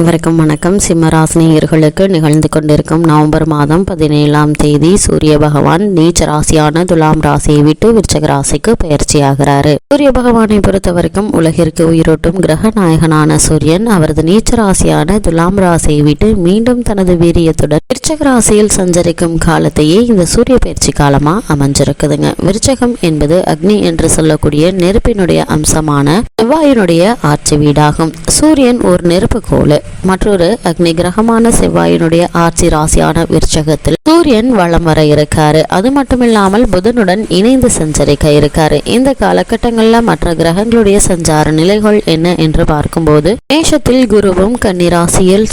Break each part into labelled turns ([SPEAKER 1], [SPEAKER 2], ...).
[SPEAKER 1] அனைவருக்கும் வணக்கம். சிம்மராசினியர்களுக்கு நிகழ்ந்து கொண்டிருக்கும் நவம்பர் மாதம் பதினேழாம் தேதி சூரிய பகவான் நீச்ச ராசியான துலாம் ராசியை விட்டு விருச்சக ராசிக்கு பயிற்சியாகிறாரு சூரிய பகவானை பொறுத்தவரைக்கும் உலகிற்கு உயிரோட்டும் கிரக நாயகனான சூரியன் அவரது நீச்ச ராசியான துலாம் ராசியை விட்டு மீண்டும் தனது வீரியத்துடன் விருச்சக ராசியில் சஞ்சரிக்கும் காலத்தையே இந்த சூரிய பயிற்சி காலமா அமைஞ்சிருக்குதுங்க. விருச்சகம் என்பது அக்னி என்று சொல்லக்கூடிய நெருப்பினுடைய அம்சமான செவ்வாயினுடைய ஆட்சி வீடாகும். சூரியன் ஒரு நெருப்பு கோளு. மற்றொரு அக்னி கிரகமான செவ்வாயினுடைய ஆட்சி ராசியான விருச்சகத்தில் சூரியன் வளம் வர இருக்காரு. அது மட்டும் இல்லாமல் புதனுடன் இணைந்து சஞ்சரிக்க இருக்காரு. இந்த காலகட்டங்களில் மற்ற கிரகங்களுடைய சஞ்சார நிலைகள் என்ன என்று பார்க்கும்போது மேஷத்தில் குருவும் கன்னி ராசியில்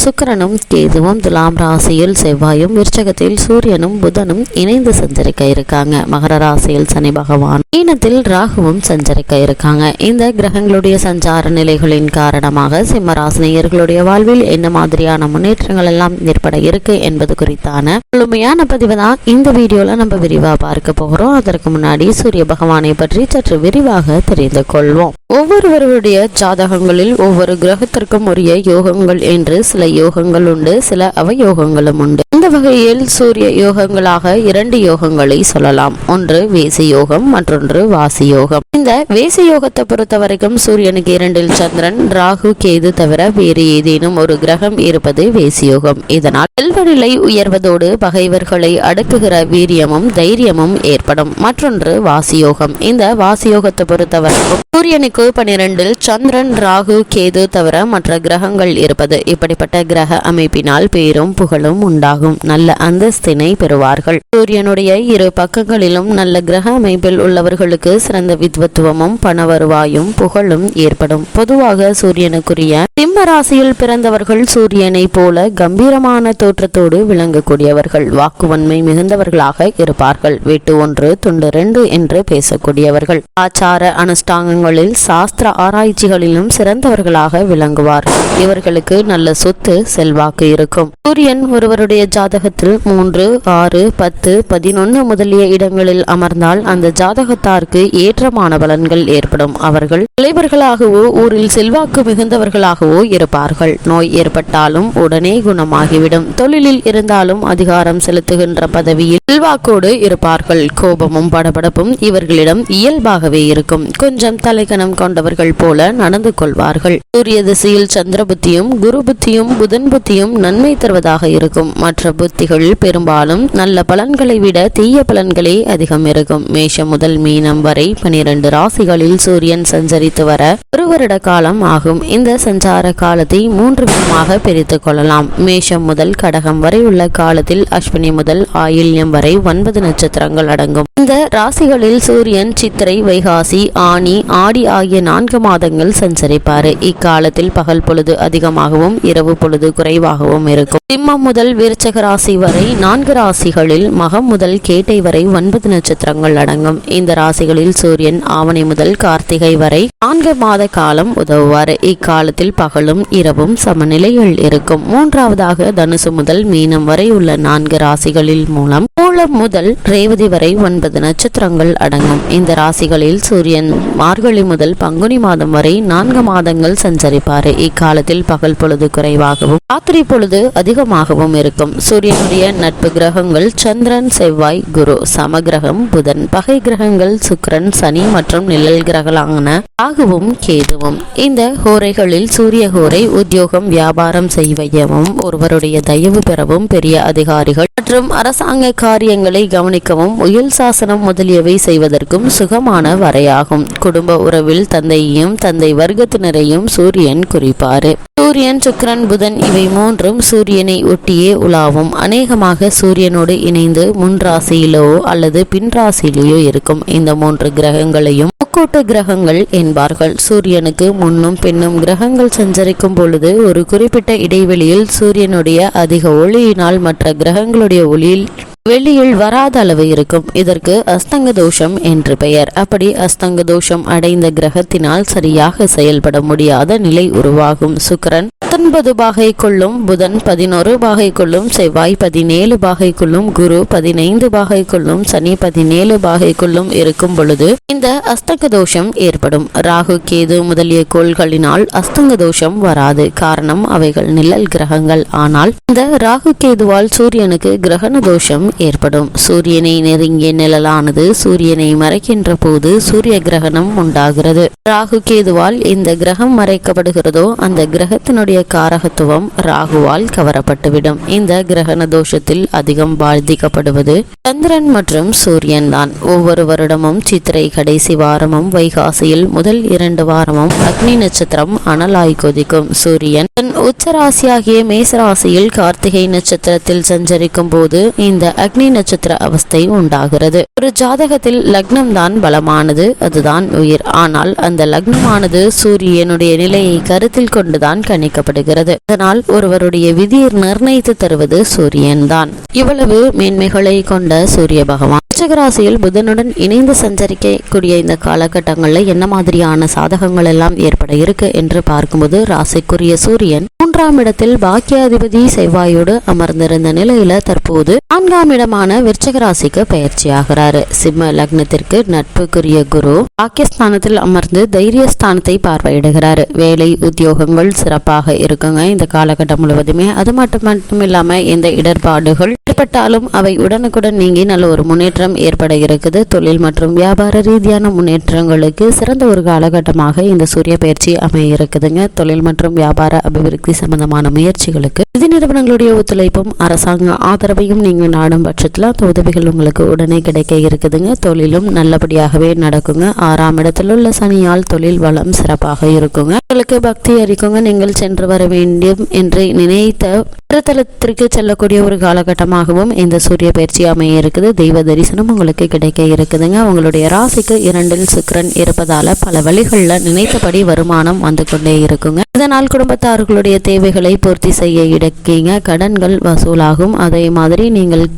[SPEAKER 1] கேதுவும் துலாம் ராசியில் செவ்வாயும் விருச்சகத்தில் சூரியனும் புதனும் இணைந்து சஞ்சரிக்க இருக்காங்க. மகர ராசியில் சனி பகவான். மீனத்தில் ராகுவும் சஞ்சரிக்க இருக்காங்க. இந்த கிரகங்களுடைய சஞ்சார நிலைகளின் காரணமாக சிம்ம ராசினியர்களுடைய வாழ்வில் என்ன மாதிரியான முன்னேற்றங்கள் எல்லாம் ஏற்பட இருக்கு என்பது குறித்தான முழுமையான பதிவு தான் இந்த வீடியோல நம்ம விரிவா பார்க்க போகிறோம் அதற்கு முன்னாடி சூரிய பகவானை பற்றி சற்று விரிவாக தெரிந்து கொள்வோம். ஒவ்வொருவருடைய ஜாதகங்களில் ஒவ்வொரு கிரகத்திற்கும் உரிய யோகங்கள் என்று சில யோகங்கள் உண்டு சில அவயோகங்களும் உண்டு. இந்த வகையில் சூரிய யோகங்களாக இரண்டு யோகங்களை சொல்லலாம். ஒன்று வேசி யோகம் மற்றொன்று வாசி யோகம். இந்த வேசி யோகத்தை பொறுத்த வரைக்கும் சூரியனுக்கு இரண்டில் சந்திரன் ராகு கேது தவிர வேறு ஏதேனும் ஒரு கிரகம் இருப்பது வேசி யோகம். இதனால் செல்வநிலை உயர்வதோடு பகைவர்களை அடக்குகிற வீரியமும் தைரியமும் ஏற்படும். மற்றொன்று வாசியோகம் இந்த வாசியோகத்தை பொறுத்த வரைக்கும் சூரியனுக்கு பனிரெண்டில் சந்திரன் ராகு கேது தவிர மற்ற கிரகங்கள் இருப்பது. இப்படிப்பட்ட கிரக அமைப்பினால் பேரும் புகழும் உண்டாகும். நல்ல அந்தஸ்தினை பெறுவார்கள். சூரியனுடைய இரு பக்கங்களிலும் நல்ல கிரக அமைப்பில் உள்ளவர்களுக்கு சிறந்த வித்வத்துவமும் பண வருவாயும் புகழும் ஏற்படும். பொதுவாக சூரியனுக்குரிய சிம்ம ராசியில் பிறந்தவர்கள் சூரியனை போல கம்பீரமான தோற்றத்தோடு விளங்கக்கூடியவர்கள் வாக்குவன்மை மிகுந்தவர்களாக இருப்பார்கள். வீட்டு ஒன்று துண்டு ரெண்டு என்று பேசக்கூடியவர்கள். ஆச்சார அனுஷ்டாங்கங்களில் சாஸ்திர ஆராய்ச்சிகளிலும் சிறந்தவர்களாக விளங்குவார். இவர்களுக்கு நல்ல சொத்து செல்வாக்கு இருக்கும். சூரியன் ஒருவருடைய ஜாதகத்தில் மூன்று ஆறு பத்து பதினொன்று முதலிய இடங்களில் அமர்ந்தால் அந்த ஜாதகத்தாருக்கு ஏற்றமான பலன்கள் ஏற்படும். அவர்கள் தலைவர்களாகவோ ஊரில் செல்வாக்கு மிகுந்தவர்களாகவோ இருப்பார்கள். நோய் ஏற்பட்டாலும் உடனே குணமாகிவிடும். தொழிலில் இருந்தாலும் அதிகாரம் செலுத்துகின்ற பதவியில் செல்வாக்கோடு இருப்பார்கள். கோபமும் படபடப்பும் இவர்களிடம் இயல்பாகவே இருக்கும். கொஞ்சம் தலைக்கணம் கொண்டவர்கள் போல நடந்து கொள்வார்கள். சூரிய திசையில் சந்திர புத்தியும் குரு புத்தியும் புதன் புத்தியும் நன்மை தருவதாக இருக்கும். மற்ற புத்திகள் பெரும்பாலும் நல்ல பலன்களை விட தீய பலன்களே அதிகம் இருக்கும். மேஷம் முதல் மீனம் வரை பனிரெண்டு ராசிகளில் சூரியன் சஞ்சரித்து வர ஒரு வருட காலம் ஆகும். இந்த சஞ்சார காலத்தை மூன்று விதமாக பிரித்துக் கொள்ளலாம். மேஷம் முதல் கடகம் வரை உள்ள காலத்தில் அஸ்வினி முதல் ஆயில்யம் வரை ஒன்பது நட்சத்திரங்கள் அடங்கும். இந்த ராசிகளில் சூரியன் சித்திரை வைகாசி ஆனி ஆடி ஆகிய நான்கு மாதங்கள் சஞ்சரிப்பார். இக்காலத்தில் பகல் பொழுது அதிகமாகவும் இரவு பொழுது குறைவாகவும் இருக்கும். சிம்மம் முதல் விருச்சக ராசி வரை நான்கு ராசிகளில் மகம் முதல் கேட்டை வரை ஒன்பது நட்சத்திரங்கள் அடங்கும். இந்த ராசிகளில் சூரியன் ஆவணி முதல் கார்த்திகை வரை நான்கு மாத காலம் உதவுவார். இக்காலத்தில் பகலும் இரவும் சமநிலையில் இருக்கும். மூன்றாவதாக தனுசு முதல் மீனம் வரை உள்ள நான்கு ராசிகளில் மூலம் மூலம் முதல் ரேவதி வரை ஒன்பது நட்சத்திரங்கள் அடங்கும். இந்த ராசிகளில் சூரியன் மார்கழி முதல் பங்குனி மாதம் வரை நான்கு மாதங்கள் சஞ்சரிப்பார். இக்காலத்தில் பகல் பொழுது குறைவாகவும் ராத்திரி பொழுது அதிகமாகவும் இருக்கும். சூரியனுடைய நட்பு கிரகங்கள் சந்திரன் செவ்வாய் குரு சமகிரகம் புதன் பகை கிரகங்கள் சுக்கரன் சனி மற்றும் நிழல் கிரகங்களான ராகுவும் கேதுவும். இந்த ஹோரைகளில் சூரிய ஹோரை உத்தியோகம் வியாபாரம் செய்யவும் ஒருவருடைய தயவு பெறவும் பெரிய அதிகாரிகள் மற்றும் அரசாங்க காரியங்களை கவனிக்கவும் உயல் சாசனம் முதலியவை செய்வதற்கும் சுகமான வரையாகும். குடும்ப உறவில் தந்தையையும் தந்தை வர்க்கத்தினரையும் சூரியன் குறிப்பாரு. சூரியன் சுக்கரன் புதன் இவை மூன்றும் சூரியனை ஒட்டியே உலாவும். அநேகமாக சூரியனோடு இணைந்து முன் ராசியிலோ அல்லது பின் ராசியிலேயோ இருக்கும். இந்த மூன்று கிரகங்களையும் முக்கூட்டு கிரகங்கள் என்பார்கள். சூரியனுக்கு முன்னும் பின்னும் கிரகங்கள் சஞ்சரிக்கும் பொழுது ஒரு குறிப்பிட்ட இடைவெளியில் சூரியனுடைய அதிக ஒளியினால் மற்ற கிரகங்களுடைய ஒளியில் வெளியில் வராத அளவு இருக்கும். இதற்கு அஸ்தங்க தோஷம் என்று பெயர். அப்படி அஸ்தங்க தோஷம் அடைந்த கிரகத்தினால் சரியாக செயல்பட முடியாத நிலை உருவாகும். சுக்கரன் பத்தொன்பது பாகை கொள்ளும் புதன் பதினோரு பாகை கொள்ளும் செவ்வாய் பதினேழு பாகை கொள்ளும் குரு பதினைந்து பாகை கொள்ளும் சனி பதினேழு பாகை கொள்ளும் இருக்கும் பொழுது இந்த அஸ்தங்க தோஷம் ஏற்படும். ராகு கேது முதலிய கோள்களினால் அஸ்தங்க தோஷம் வராது. காரணம் அவைகள் நிழல் கிரகங்கள். ஆனால் இந்த ராகு கேதுவால் சூரியனுக்கு கிரகண தோஷம் ஏற்படும். சூரியனை நெருங்கிய நிழலானது சூரியனை மறைக்கின்ற போது சூரிய கிரகணம் உண்டாகிறது. ராகு கேதுவால் இந்த கிரகம் மறைக்கப்படுகிறதோ அந்த கிரகத்தினுடைய காரகத்துவம் ராகுவால் கவரப்பட்டுவிடும். இந்த கிரகண தோஷத்தில் அதிகம் பாதிக்கப்படுவது சந்திரன் மற்றும் சூரியன் தான். ஒவ்வொரு வருடமும் சித்திரை கடைசி வாரமும் வைகாசியில் முதல் இரண்டு வாரமும் அக்னி நட்சத்திரம் அனலாய் கொதிக்கும். சூரியன் தன் உச்சராசியாகிய மேசராசியில் கார்த்திகை நட்சத்திரத்தில் சஞ்சரிக்கும் போது இந்த அக்னி நட்சத்திர அவஸ்தை உண்டாகிறது. ஒரு ஜாதகத்தில் லக்னம் தான் பலமானது அதுதான் உயிர். ஆனால் அந்த லக்னமானது சூரியனுடைய நிலையை கருத்தில் கொண்டுதான் கணிக்கப்படுகிறது. அதனால் ஒருவருடைய விதியை நிர்ணயித்து தருவது சூரியன் தான் இவ்வளவு மேன்மைகளை கொண்ட சூரிய பகவான். விருச்சகராசியில் புதனுடன் இணைந்து சஞ்சரிக்கக்கூடிய இந்த காலகட்டங்களில் என்ன மாதிரியான சாதகங்கள் எல்லாம் ஏற்பட இருக்கு என்று பார்க்கும்போது ராசிக்குரிய சூரியன் மூன்றாம் இடத்தில் பாக்கியாதிபதி செவ்வாயோடு அமர்ந்திருந்த நிலையில தற்போது நான்காம் இடமான விருச்சகராசிக்கு பயிற்சி பயிற்சியாகிறாரு. சிம்ம லக்னத்திற்கு நட்புக்குரிய குரு பாக்கியஸ்தானத்தில் அமர்ந்து தைரியஸ்தானத்தை பார்வையிடுகிறாரு. வேலை உத்தியோகங்கள் சிறப்பாக இருக்குங்க. இந்த காலகட்டம் முழுவதுமே. அது மட்டும் மட்டும் இல்லாம எந்த இடர்பாடுகள் ஏற்பட்டாலும் அவை உடனுக்குடன் நீங்கி நல்ல ஒரு முன்னேற்றம் ஏற்பட இருக்குது தொழில் மற்றும் வியாபார ரீதியான முன்னேற்றங்களுக்கு சிறந்த ஒரு காலகட்டமாக இந்த சூரிய பயிற்சி அமைய இருக்குதுங்க தொழில் மற்றும் வியாபார அபிவிருத்தி சம்பந்தமான முயற்சிகளுக்கு நிதி நிறுவனங்களுடைய ஒத்துழைப்பும் அரசாங்க ஆதரவையும் நீங்கள் நாடும் பட்சத்தில் அந்த உதவிகள் உங்களுக்கு உடனே கிடைக்க இருக்குதுங்க. தொழிலும் நல்லபடியாகவே நடக்குங்க. ஆறாம் இடத்தில் உள்ள சனியால் தொழில் வளம் சிறப்பாக இருக்குங்க. உங்களுக்கு பக்தி அறிக்குங்க நீங்கள் சென்று வர வேண்டும் என்று நினைத்த திருத்தலத்திற்கு செல்லக்கூடிய ஒரு காலகட்டமாகவும் இந்த சூரிய பயிற்சி அமைய இருக்குது தெய்வ தரிசனம் உங்களுக்கு கிடைக்க இருக்குதுங்க. உங்களுடைய ராசிக்கு இரண்டில் சுக்கரன் இருப்பதால பல வழிகளில் நினைத்தபடி வருமானம் வந்து கொண்டே இருக்குங்க. இதனால் குடும்பத்தார்களுடைய தேவைகளை பூர்த்தி செய்ய இடக்கீங்க. கடன்கள் வசூலாகும். அதே மாதிரி நீங்கள்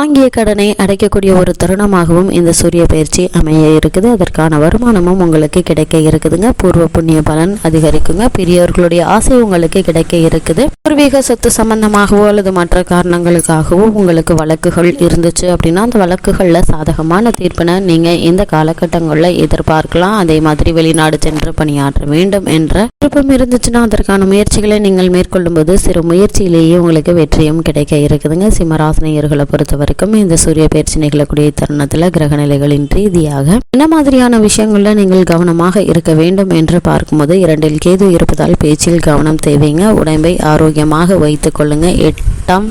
[SPEAKER 1] வாங்கிய கடனை அடைக்கக்கூடிய ஒரு தருணமாகவும் இந்த சூரிய பயிற்சி அமைய இருக்குது. அதற்கான வருமானமும் உங்களுக்கு கிடைக்க இருக்குதுங்க. பூர்வ புண்ணிய பலன் அதிகரிக்குங்க. பெரியவர்களுடைய ஆசை உங்களுக்கு கிடைக்க இருக்குது. பூர்வீக சொத்து சம்பந்தமாகவோ அல்லது மற்ற காரணங்களுக்காகவோ உங்களுக்கு வழக்குகள் இருந்துச்சு அப்படின்னா அந்த வழக்குகளில் சாதகமான தீர்ப்பினை நீங்கள் இந்த காலகட்டங்களில் எதிர்பார்க்கலாம். அதே மாதிரி வெளிநாடு சென்று பணியாற்ற வேண்டும் என்ற விருப்பம் இருந்துச்சுன்னா அதற்கான முயற்சிகளை நீங்கள் மேற்கொள்ளும் போது சிறு முயற்சியிலேயே உங்களுக்கு வெற்றியும் கிடைக்க இருக்குதுங்க. சிம்மராசினியர்களை பொறுத்தவரை வரைக்கும் இந்த சூரிய பயிற்சி நிகழக்கூடிய தருணத்தில் கிரகநிலைகளின் ரீதியாக என்ன மாதிரியான விஷயங்கள்ல நீங்கள் கவனமாக இருக்க வேண்டும் என்று பார்க்கும்போது இரண்டில் கேது இருப்பதால் பேச்சில் கவனம் தேவைங்க. உடம்பை ஆரோக்கியமாக வைத்துக் கொள்ளுங்க. எட்டாம்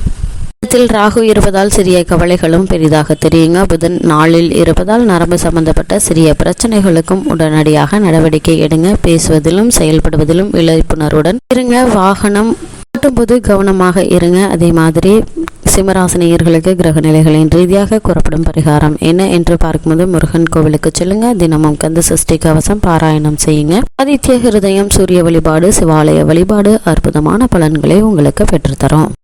[SPEAKER 1] இடத்தில் ராகு இருப்பதால் சிறிய கவலைகளும் பெரிதாக தெரியுங்க. புதன் நாளில் இருப்பதால் நரம்பு சம்பந்தப்பட்ட சிறிய பிரச்சனைகளுக்கும் உடனடியாக நடவடிக்கை எடுங்க. பேசுவதிலும் செயல்படுவதிலும் விழிப்புணர்வுடன் இருங்க. வாகனம் ஓட்டும்போது கவனமாக இருங்க. அதே மாதிரி சிம்மராசினியர்களுக்கு கிரக நிலைகளின் ரீதியாக கூறப்படும் பரிகாரம் என்ன என்று பார்க்கும்போது முருகன் கோவிலுக்கு செல்லுங்க. தினமும் கந்த சஷ்டி கவசம் பாராயணம் செய்யுங்க. ஆதித்ய ஹிருதயம் சூரிய வழிபாடு சிவாலய வழிபாடு அற்புதமான பலன்களை உங்களுக்கு பெற்றுத்தரும்.